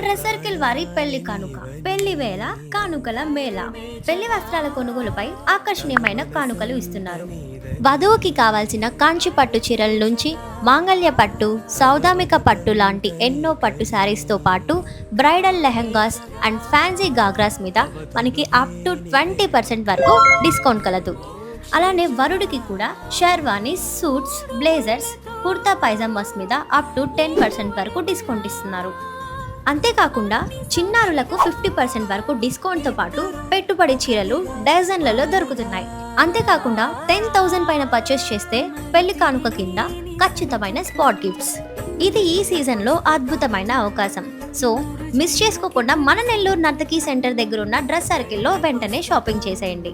Dress వారి పెళ్ళి కానుక. పెళ్ళి వేళ కానుకల మేళ. పెళ్ళి వస్త్రాల కొనుగోలుపై ఆకర్షణీయమైన కానుకలు ఇస్తున్నారు. వధువుకి కావాల్సిన కాంచి పట్టు చీరల నుంచి మాంగళ్య పట్టు సౌదామిక పట్టు లాంటి ఎన్నో పట్టు శారీస్తో పాటు bridal lehengas and fancy ghagras మీద మనకి అప్ టు ట్వంటీ పర్సెంట్ వరకు డిస్కౌంట్ కలదు. అలానే వరుడికి కూడా sherwani suits blazers kurta pyjamas మీద అప్ టు టెన్ పర్సెంట్ వరకు డిస్కౌంట్ ఇస్తున్నారు. అంతేకాకుండా చిన్నారులకు ఫిఫ్టీ పర్సెంట్ వరకు డిస్కౌంట్తో పాటు పెట్టుబడి చీరలు డజన్లలో దొరుకుతున్నాయి. అంతేకాకుండా టెన్ థౌజండ్ పైన పర్చేస్ చేస్తే పెళ్ళి కానుక కింద ఖచ్చితమైన స్పాట్ గిఫ్ట్స్. ఇది ఈ సీజన్లో అద్భుతమైన అవకాశం. సో మిస్ చేసుకోకుండా మన నెల్లూరు నర్తకీ సెంటర్ దగ్గర ఉన్న డ్రెస్ సర్కిల్లో వెంటనే షాపింగ్ చేసేయండి.